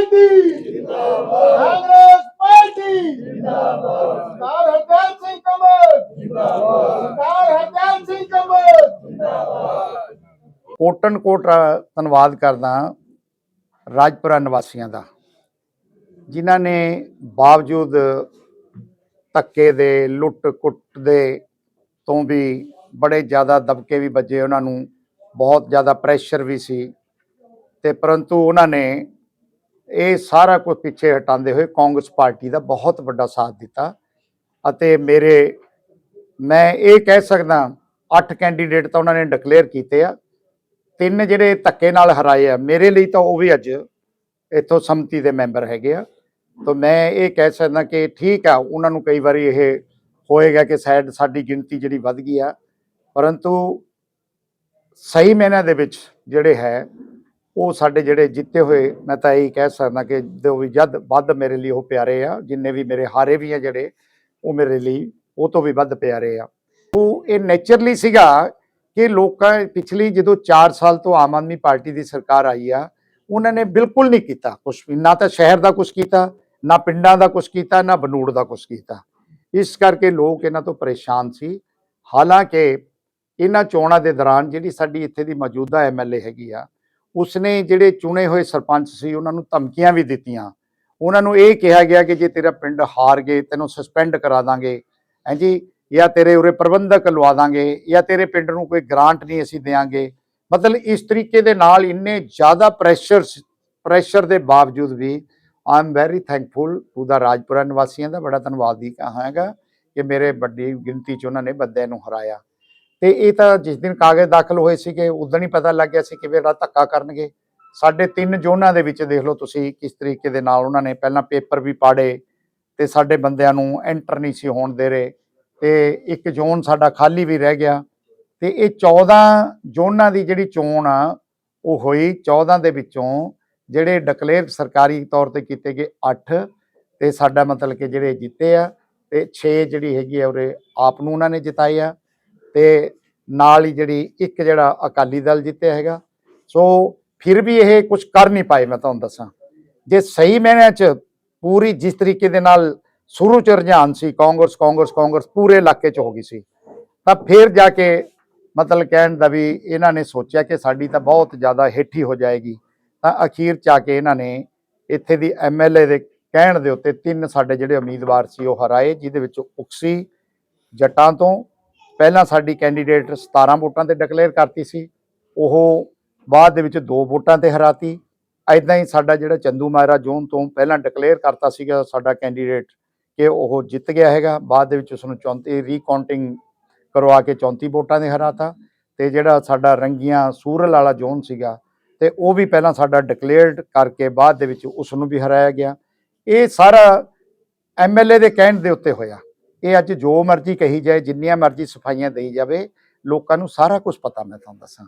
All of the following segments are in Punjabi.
ਪਾਰਟੀ। ਜਿੰਦਾਬਾਦ ਕਾਂਗਰਸ ਪਾਰਟੀ। ਜਿੰਦਾਬਾਦ ਸਰਦਾਰ ਹਰਦਿਆਲ ਸਿੰਘ ਕਮਲ ਜਿੰਦਾਬਾਦ ਸਰਦਾਰ ਹਰਦਿਆਲ ਸਿੰਘ ਕਮਲ ਕੋਟਨ ਕੋਟ ਧੰਨਵਾਦ ਕਰਦਾ ਰਾਜਪੁਰਾ ਨਿਵਾਸੀਆਂ ਦਾ, ਜਿਨ੍ਹਾਂ ਨੇ ਬਾਵਜੂਦ ਧੱਕੇ ਦੇ ਲੁੱਟ ਕੁੱਟ ਦੇ ਤੋਂ ਵੀ ਬੜੇ ਜ਼ਿਆਦਾ ਦਬਕੇ ਵੀ ਵੱਜੇ, ਉਹਨਾਂ ਨੂੰ ਬਹੁਤ ਜ਼ਿਆਦਾ ਪ੍ਰੈਸ਼ਰ ਵੀ ਸੀ ਤੇ ਪਰੰਤੂ ਉਹਨਾਂ ਨੇ ਇਹ ਸਾਰਾ ਕੁਝ ਪਿੱਛੇ ਹਟਾਉਂਦੇ ਹੋਏ ਕਾਂਗਰਸ ਪਾਰਟੀ ਦਾ ਬਹੁਤ ਵੱਡਾ ਸਾਥ ਦਿੱਤਾ ਅਤੇ ਮੇਰੇ, ਮੈਂ ਇਹ ਕਹਿ ਸਕਦਾ ਅੱਠ ਕੈਂਡੀਡੇਟ ਤਾਂ ਉਹਨਾਂ ਨੇ ਡਿਕਲੇਅਰ ਕੀਤੇ ਆ। ਤਿੰਨ ਜਿਹੜੇ ਧੱਕੇ ਨਾਲ ਹਰਾਏ ਆ, ਮੇਰੇ ਲਈ ਤਾਂ ਉਹ ਵੀ ਅੱਜ ਇੱਥੋਂ ਸੰਮਤੀ ਦੇ ਮੈਂਬਰ ਹੈਗੇ ਆ। ਤਾਂ ਮੈਂ ਇਹ ਕਹਿ ਸਕਦਾ ਕਿ ਠੀਕ ਆ, ਉਹਨਾਂ ਨੂੰ ਕਈ ਵਾਰੀ ਇਹ ਹੋਏਗਾ ਕਿ ਸ਼ਾਇਦ ਸਾਡੀ ਗਿਣਤੀ ਜਿਹੜੀ ਵੱਧ ਗਈ ਆ। ਪਰੰਤੂ ਸਹੀ ਮੈਨਾਂ ਦੇ ਵਿੱਚ ਜਿਹੜੇ ਹੈ ਉਹ ਸਾਡੇ ਜਿਹੜੇ ਜਿੱਤੇ ਹੋਏ, ਮੈਂ ਤਾਂ ਇਹੀ ਕਹਿ ਸਕਦਾ ਕਿ ਜੋ ਵੀ ਜਦ ਵੱਧ ਮੇਰੇ ਲਈ ਉਹ ਪਿਆਰੇ ਆ, ਜਿੰਨੇ ਵੀ ਮੇਰੇ ਹਾਰੇ ਵੀ ਆ ਜਿਹੜੇ, ਉਹ ਮੇਰੇ ਲਈ ਉਹ ਤੋਂ ਵੀ ਵੱਧ ਪਿਆਰੇ ਆ। ਉਹ ਇਹ ਨੇਚਰਲੀ ਸੀਗਾ ਕਿ ਲੋਕਾਂ ਪਿਛਲੀ ਜਦੋਂ 4 ਸਾਲ ਤੋਂ ਆਮ ਆਦਮੀ ਪਾਰਟੀ ਦੀ ਸਰਕਾਰ ਆਈ ਆ, ਉਹਨਾਂ ਨੇ ਬਿਲਕੁਲ ਨਹੀਂ ਕੀਤਾ ਕੁਝ ਵੀ, ਨਾ ਤਾਂ ਸ਼ਹਿਰ ਦਾ ਕੁਝ ਕੀਤਾ, ਨਾ ਪਿੰਡਾਂ ਦਾ ਕੁਝ ਕੀਤਾ, ਨਾ ਬਨੂੜ ਦਾ ਕੁਝ ਕੀਤਾ। ਇਸ ਕਰਕੇ ਲੋਕ ਇਹਨਾਂ ਤੋਂ ਪਰੇਸ਼ਾਨ ਸੀ। ਹਾਲਾਂਕਿ ਇਹਨਾਂ ਚੋਣਾਂ ਦੇ ਦੌਰਾਨ ਜਿਹੜੀ ਸਾਡੀ ਇੱਥੇ ਦੀ ਮੌਜੂਦਾ ਐਮਐਲਏ ਹੈਗੀ ਆ ਉਸਨੇ ਜਿਹੜੇ ਚੁਣੇ ਹੋਏ ਸਰਪੰਚ ਸੀ, ਉਹਨਾਂ ਨੂੰ ਧਮਕੀਆਂ ਵੀ ਦਿੱਤੀਆਂ। ਉਹਨਾਂ ਨੂੰ ਇਹ ਕਿਹਾ ਗਿਆ ਕਿ ਜੇ ਤੇਰਾ ਪਿੰਡ ਹਾਰ ਗਏ, ਤੈਨੂੰ ਸਸਪੈਂਡ ਕਰਾ ਦਾਂਗੇ। ਹਾਂਜੀ ਜਾਂ? ਤੇਰੇ ਉਰੇ ਪ੍ਰਬੰਧਕ ਲਵਾ ਦਾਂਗੇ, ਜਾਂ ਤੇਰੇ ਪਿੰਡ ਨੂੰ ਕੋਈ ਗ੍ਰਾਂਟ ਨਹੀਂ ਅਸੀਂ ਦੇਾਂਗੇ ਮਤਲਬ ਇਸ ਤਰੀਕੇ ਦੇ ਨਾਲ ਇੰਨੇ ਜ਼ਿਆਦਾ ਪ੍ਰੈਸ਼ਰ ਪ੍ਰੈਸ਼ਰ ਦੇ ਬਾਵਜੂਦ ਵੀ I am very thankful to the Rajpura ਨਿਵਾਸੀਆਂ ਦਾ ਬੜਾ ਧੰਨਵਾਦੀ ਕਹਾਂਗਾ ਕਿ ਮੇਰੇ ਵੱਡੀ ਗਿਣਤੀ ਚ ਉਹਨਾਂ ਨੇ ਬੰਦਿਆਂ ਨੂੰ ਹਰਾਇਆ। ਤੇ ਇਹ ਤਾਂ ਜਿਸ ਦਿਨ ਕਾਗਜ਼ ਦਾਖਲ ਹੋਏ ਸੀਗੇ ਉਦੋਂ ਹੀ ਪਤਾ ਲੱਗ ਗਿਆ ਸੀ ਕਿ ਜਿਹੜਾ ਧੱਕਾ ਕਰਨਗੇ। ਸਾਡੇ ਤਿੰਨ ਜ਼ੋਨਾਂ ਦੇ ਵਿੱਚ ਦੇਖ ਲਓ ਤੁਸੀਂ ਕਿਸ ਤਰੀਕੇ ਦੇ ਨਾਲ ਉਹਨਾਂ ਨੇ ਪਹਿਲਾਂ ਪੇਪਰ ਵੀ ਪਾੜੇ ਤੇ ਸਾਡੇ ਬੰਦਿਆਂ ਨੂੰ ਐਂਟਰ ਨਹੀਂ ਸੀ ਹੋਣ ਦੇ ਰਹੇ। ਤੇ ਇੱਕ ਜ਼ੋਨ ਸਾਡਾ ਖਾਲੀ ਵੀ ਰਹਿ ਗਿਆ ਤੇ ਇਹ 14 ਜ਼ੋਨਾਂ ਦੀ ਜਿਹੜੀ ਚੋਣ ਆ, ਉਹ ਹੋਈ 14 ਦੇ ਵਿੱਚੋਂ ਜਿਹੜੇ ਡਿਕਲੇਅਰ ਸਰਕਾਰੀ ਤੌਰ ਤੇ ਕੀਤੇ ਗਏ 8 ਤੇ ਸਾਡਾ ਮਤਲਬ ਕਿ ਜਿਹੜੇ ਜਿੱਤੇ ਆ ਤੇ 6 ਜਿਹੜੀ ਹੈਗੀ ਆ, ਉਰੇ ਆਪ ਨੂੰ ਉਹਨਾਂ ਨੇ ਜਿਤਾਏ ਆ। ਤੇ ਨਾਲ ਹੀ ਜਿਹੜੀ ਇੱਕ ਜਿਹੜਾ ਅਕਾਲੀ ਦਲ ਜਿੱਤਿਆ ਹੈਗਾ। ਸੋ ਫਿਰ ਵੀ ਇਹ ਕੁਝ ਕਰ ਨਹੀਂ ਪਾਏ ਮੈਂ ਤੁਹਾਨੂੰ ਦੱਸਾਂ। ਜੇ ਸਹੀ ਮੈਨੇ ਚ ਪੂਰੀ ਜਿਸ ਤਰੀਕੇ ਦੇ ਨਾਲ ਸ਼ੁਰੂ ਚ ਰੁਝਾਨ ਸੀ, ਕਾਂਗਰਸ ਕਾਂਗਰਸ ਕਾਂਗਰਸ ਪੂਰੇ ਇਲਾਕੇ ਚ ਹੋ ਗਈ ਸੀ, ਤਾਂ ਫਿਰ ਜਾ ਕੇ ਮਤਲਬ ਕਹਿਣ ਦਾ ਵੀ ਇਹਨਾਂ ਨੇ ਸੋਚਿਆ ਕਿ ਸਾਡੀ ਤਾਂ ਬਹੁਤ ਜ਼ਿਆਦਾ ਹੇਠੀ ਹੋ ਜਾਏਗੀ। ਤਾਂ ਅਖੀਰ ਚ ਆ ਕੇ ਇਹਨਾਂ ਨੇ ਇੱਥੇ ਦੀ ਐਮਐਲਏ ਦੇ ਕਹਿਣ ਦੇ ਉੱਤੇ ਤਿੰਨ ਸਾਡੇ ਜਿਹੜੇ ਉਮੀਦਵਾਰ ਸੀ ਉਹ ਹਰਾਏ, ਜਿਹਦੇ ਵਿੱਚ ਉਕਸੀ ਜੱਟਾਂ ਤੋਂ ਪਹਿਲਾਂ ਸਾਡੀ ਕੈਂਡੀਡੇਟ 17 ਵੋਟਾਂ ਤੇ ਡਿਕਲੇਅਰ ਕਰਤੀ ਸੀ, ਉਹ ਬਾਅਦ ਦੇ ਵਿੱਚ ਦੋ ਵੋਟਾਂ ਤੇ ਹਰਾਤੀ। ਐਦਾਂ ਹੀ ਸਾਡਾ ਜਿਹੜਾ ਚੰਦੂ ਮਾਇਰਾ ਜ਼ੋਨ ਤੋਂ ਪਹਿਲਾਂ ਡਿਕਲੇਅਰ ਕਰਤਾ ਸੀਗਾ ਸਾਡਾ ਕੈਂਡੀਡੇਟ ਕਿ ਉਹ ਜਿੱਤ ਗਿਆ ਹੈਗਾ। ਬਾਅਦ ਦੇ ਵਿੱਚ ਉਸ ਨੂੰ 34 ਰੀਕਾਊਂਟਿੰਗ ਕਰਵਾ ਕੇ 34 ਵੋਟਾਂ ਦੇ ਹਰਾਤਾ। ਤੇ ਜਿਹੜਾ ਸਾਡਾ ਰੰਗੀਆਂ ਸੂਰਲ ਵਾਲਾ ਜ਼ੋਨ ਸੀਗਾ, ਤੇ ਉਹ ਵੀ ਪਹਿਲਾਂ ਸਾਡਾ ਡਿਕਲੇਅਰਡ ਕਰਕੇ ਬਾਅਦ ਦੇ ਵਿੱਚ ਉਸ ਨੂੰ ਵੀ ਹਰਾਇਆ ਗਿਆ। ਇਹ ਸਾਰਾ ਐਮਐਲਏ ਦੇ ਕਹਿਣ ਦੇ ਉੱਤੇ ਹੋਇਆ। ਇਹ ਅੱਜ ਜੋ ਮਰਜ਼ੀ ਕਹੀ ਜਾਏ, ਜਿੰਨੀਆਂ ਮਰਜ਼ੀ ਸਫਾਈਆਂ ਦੇਈ ਜਾਵੇ, ਲੋਕਾਂ ਨੂੰ ਸਾਰਾ ਕੁਝ ਪਤਾ ਮੈਂ ਤੁਹਾਨੂੰ ਦੱਸਾਂ।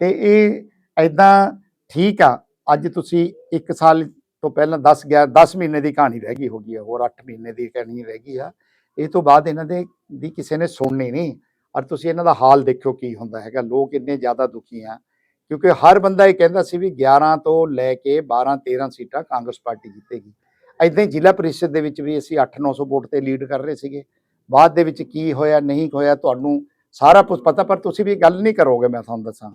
ਤੇ ਇਹ ਐਦਾਂ ਠੀਕ ਆ, ਅੱਜ ਤੁਸੀਂ 1 ਸਾਲ ਤੋਂ ਪਹਿਲਾਂ 10 11 10 ਮਹੀਨੇ ਦੀ ਕਹਾਣੀ ਰਹਿ ਗਈ ਹੋਗੀ ਆ, ਹੋਰ 8 ਮਹੀਨੇ ਦੀ ਕਹਾਣੀ ਰਹਿ ਗਈ ਆ। ਇਹ ਤੋਂ ਬਾਅਦ ਇਹਨਾਂ ਦੇ ਦੀ ਕਿਸੇ ਨੇ ਸੁਣਨੀ ਨਹੀਂ, ਔਰ ਤੁਸੀਂ ਇਹਨਾਂ ਦਾ ਹਾਲ ਦੇਖਿਓ ਕੀ ਹੁੰਦਾ ਹੈਗਾ, ਲੋਕ ਇੰਨੇ ਜ਼ਿਆਦਾ ਦੁਖੀ ਆ, ਕਿਉਂਕਿ ਹਰ ਬੰਦਾ ਇਹ ਕਹਿੰਦਾ ਸੀ ਵੀ 11 ਤੋਂ ਲੈ ਕੇ 12 13 ਸੀਟਾਂ ਕਾਂਗਰਸ ਪਾਰਟੀ ਜਿੱਤੇਗੀ। ਐਦਾਂ ਹੀ ਜ਼ਿਲ੍ਹਾ ਪਰਿਸ਼ਦ ਦੇ ਵਿੱਚ ਵੀ ਅਸੀਂ 8-900 ਵੋਟ ਤੇ ਲੀਡ ਕਰ ਰਹੇ ਸੀਗੇ। ਬਾਅਦ ਦੇ ਵਿੱਚ ਕੀ ਹੋਇਆ, ਨਹੀਂ ਹੋਇਆ, ਤੁਹਾਨੂੰ ਸਾਰਾ ਕੁਝ ਪਤਾ, ਪਰ ਤੁਸੀਂ ਵੀ ਗੱਲ ਨਹੀਂ ਕਰੋਗੇ, ਮੈਂ ਤੁਹਾਨੂੰ ਦੱਸਾਂ।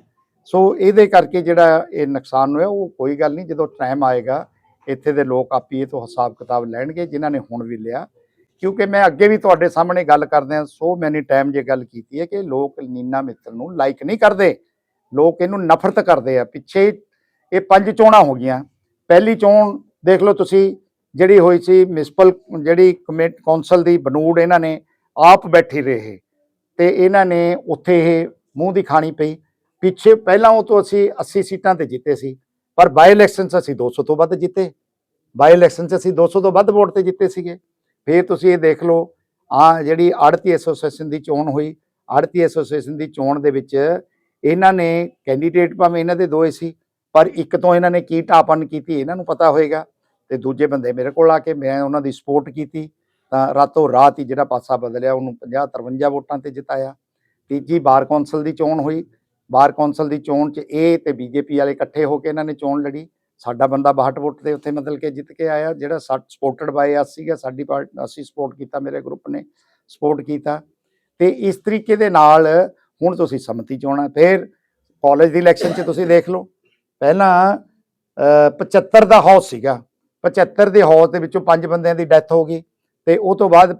ਸੋ ਇਹਦੇ ਕਰਕੇ ਜਿਹੜਾ ਇਹ ਨੁਕਸਾਨ ਹੋਇਆ, ਉਹ ਕੋਈ ਗੱਲ ਨਹੀਂ, ਜਦੋਂ ਟਾਈਮ ਆਏਗਾ, ਇੱਥੇ ਦੇ ਲੋਕ ਆਪੀ ਇਹ ਤੋਂ ਹਿਸਾਬ ਕਿਤਾਬ ਲੈਣਗੇ, ਜਿਨ੍ਹਾਂ ਨੇ ਹੁਣ ਵੀ ਲਿਆ। ਕਿਉਂਕਿ ਮੈਂ ਅੱਗੇ ਵੀ ਤੁਹਾਡੇ ਸਾਹਮਣੇ ਗੱਲ ਕਰਦੇ ਆ ਸੋ ਮੈਨੀ ਟਾਈਮ ਜੇ ਗੱਲ ਕੀਤੀ ਹੈ ਕਿ ਲੋਕ ਨੀਨਾ ਮਿੱਤਲ ਨੂੰ ਲਾਈਕ ਨਹੀਂ ਕਰਦੇ। ਲੋਕ ਇਹਨੂੰ ਨਫ਼ਰਤ ਕਰਦੇ ਆ। ਪਿੱਛੇ ਇਹ ਪੰਜ ਚੋਣਾਂ ਹੋ ਗਈਆਂ। ਪਹਿਲੀ ਚੋਣ ਦੇਖ ਲਓ ਤੁਸੀਂ ਜਿਹੜੀ ਹੋਈ ਸੀ ਮਿਊਨਿਸਪਲ ਜਿਹੜੀ ਕਮੇਟ ਕੌਂਸਲ ਦੀ ਬਨੂੜ ਇਹਨਾਂ ਨੇ ਆਪ ਬੈਠੀ ਰਹੇ। ਤੇ ਇਹਨਾਂ ਨੇ ਉੱਥੇ ਇਹ ਮੂੰਹ ਦੀ ਖਾਣੀ ਪਈ। ਪਿੱਛੇ ਪਹਿਲਾਂ ਉਹ ਤੋਂ ਅਸੀਂ 80 ਸੀਟਾਂ ਤੇ ਜਿੱਤੇ ਸੀ, ਪਰ ਬਾਈ ਇਲੈਕਸ਼ਨ 'ਚ ਅਸੀਂ 200 ਤੋਂ ਵੱਧ ਜਿੱਤੇ। ਬਾਈ ਇਲੈਕਸ਼ਨ 'ਚ ਅਸੀਂ 200 ਤੋਂ ਵੱਧ ਵੋਟ ਤੇ ਜਿੱਤੇ ਸੀਗੇ। ਫਿਰ ਤੁਸੀਂ ਇਹ ਦੇਖ ਲਓ, ਆ ਜਿਹੜੀ ਆੜਤੀ ਐਸੋਸੀਏਸ਼ਨ ਦੀ ਚੋਣ ਹੋਈ। ਆੜਤੀ ਐਸੋਸੀਏਸ਼ਨ ਦੀ ਚੋਣ ਦੇ ਵਿੱਚ ਇਹਨਾਂ ਨੇ ਕੈਂਡੀਡੇਟ ਭਾਵੇਂ ਇਹਨਾਂ ਦੇ ਦੋਏ ਸੀ, ਪਰ ਇੱਕ ਤੋਂ ਇਹਨਾਂ ਨੇ ਕੀ ਟਾਪਨ ਕੀਤੀ, ਇਹਨਾਂ ਨੂੰ ਪਤਾ ਹੋਏਗਾ। ਤੇ ਦੂਜੇ ਬੰਦੇ ਮੇਰੇ ਕੋਲ ਆ ਕੇ ਮੈਂ ਉਹਨਾਂ ਦੀ ਸਪੋਰਟ ਕੀਤੀ। ਤਾਂ ਰਾਤੋਂ ਰਾਤ ਹੀ ਜਿਹੜਾ ਪਾਸਾ ਬਦਲਿਆ ਉਹਨੂੰ 50 53 ਵੋਟਾਂ ਤੇ ਜਿਤਾਇਆ। ਤੀਜੀ ਬਾਰ ਕੌਂਸਲ ਦੀ ਚੋਣ ਹੋਈ। ਬਾਰ ਕੌਂਸਲ ਦੀ ਚੋਣ 'ਚ ਇਹ ਤੇ ਬੀਜੇਪੀ ਵਾਲੇ ਇਕੱਠੇ ਹੋ ਕੇ ਇਹਨਾਂ ਨੇ ਚੋਣ ਲੜੀ। ਸਾਡਾ ਬੰਦਾ 62 ਵੋਟ ਤੇ ਉੱਥੇ ਮਤਲਬ ਕਿ ਜਿੱਤ ਕੇ ਆਇਆ। ਜਿਹੜਾ ਸਪੋਰਟਡ ਬਾਈ ਅਸ ਸੀਗਾ ਸਾਡੀ ਪਾਰਟੀ ਅਸੀਂ ਸਪੋਰਟ ਕੀਤਾ ਮੇਰੇ ਗਰੁੱਪ ਨੇ ਸਪੋਰਟ ਕੀਤਾ। ਤੇ ਇਸ ਤਰੀਕੇ ਦੇ ਨਾਲ ਹੁਣ ਤੁਸੀਂ ਸੰਮਤੀ ਚੋਣਾ ਫਿਰ ਕਾਲਜ ਦੀ ਇਲੈਕਸ਼ਨ 'ਚ ਤੁਸੀਂ ਦੇਖ ਲਓ। ਪਹਿਲਾਂ ਅਹ, 75 ਦਾ ਹੌਸ ਸੀਗਾ। 75 ਦੇ ਹਾਊਸ ਦੇ ਵਿੱਚੋਂ ਪੰਜ ਬੰਦਿਆਂ ਦੀ ਡੈਥ ਹੋ ਗਈ ਤੇ ਉਹ ਤੋਂ ਬਾਅਦ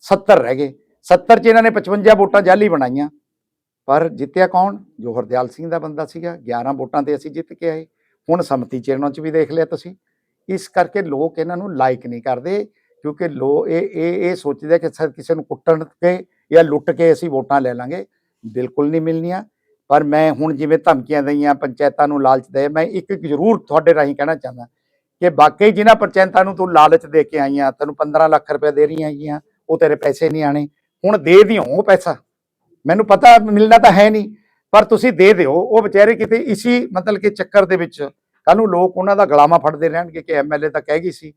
70 ਰਹਿ ਗਏ। 70 ਚ ਇਹਨਾਂ ਨੇ 55 ਵੋਟਾਂ ਜਾਲੀ ਬਣਾਈਆਂ। ਪਰ ਜਿੱਤਿਆ ਕੌਣ? ਜੋ ਹਰਦਿਆਲ ਸਿੰਘ ਦਾ ਬੰਦਾ ਸੀਗਾ। 11 ਵੋਟਾਂ ਤੇ ਅਸੀਂ ਜਿੱਤ ਕੇ ਆਏ। ਹੁਣ ਸੰਮਤੀ ਚਿਹਨਾਂ ਚ ਵੀ ਦੇਖ ਲਿਆ ਤੁਸੀਂ। ਇਸ ਕਰਕੇ ਲੋਕ ਇਹਨਾਂ ਨੂੰ ਲਾਈਕ ਨਹੀਂ ਕਰਦੇ ਕਿਉਂਕਿ ਲੋ ਇਹ ਇਹ ਇਹ ਸੋਚਦੇ ਕਿ ਸਰ ਕਿਸੇ ਨੂੰ ਕੁੱਟਣ ਕੇ ਜਾਂ ਲੁੱਟ ਕੇ ਅਸੀਂ ਵੋਟਾਂ ਲੈ ਲਾਂਗੇ। ਬਿਲਕੁਲ ਨਹੀਂ ਮਿਲਣੀਆਂ। ਪਰ ਮੈਂ ਹੁਣ ਜਿਵੇਂ ਧਮਕੀਆਂ ਦਈਆਂ, ਪੰਚਾਇਤਾਂ ਨੂੰ ਲਾਲਚ ਦੇ, ਮੈਂ ਇੱਕ ਜ਼ਰੂਰ ਤੁਹਾਡੇ ਰਾਹੀਂ ਕਹਿਣਾ ਚਾਹੁੰਦਾ। ਕਿ ਵਾਕਈ ਜਿਨ੍ਹਾਂ ਪੰਚਾਇਤਾਂ ਨੂੰ ਤੂੰ ਲਾਲਚ ਦੇ ਕੇ ਆਈਆਂ ਤੈਨੂੰ 15 ਲੱਖ ਰੁਪਏ ਦੇ ਰਹੀਆਂ ਆਈਆਂ ਉਹ ਤੇਰੇ ਪੈਸੇ ਨਹੀਂ ਆਣੇ ਹੁਣ ਦੇ ਦਿਓ ਉਹ ਪੈਸਾ। ਮੈਨੂੰ ਪਤਾ ਮਿਲਣਾ ਤਾਂ ਹੈ ਨਹੀਂ, ਪਰ ਤੁਸੀਂ ਦੇ ਦਿਓ। ਉਹ ਵਿਚਾਰੇ ਕਿਤੇ ਇਸੀ ਮਤਲਬ ਕਿ ਚੱਕਰ ਦੇ ਵਿੱਚ ਕੱਲ ਨੂੰ ਲੋਕ ਉਹਨਾਂ ਦਾ ਗਲਾਮਾ ਫੜਦੇ ਰਹਿਣਗੇ ਕਿ ਐਮਐਲਏ ਤਾਂ ਕਹਿ ਗਈ ਸੀ।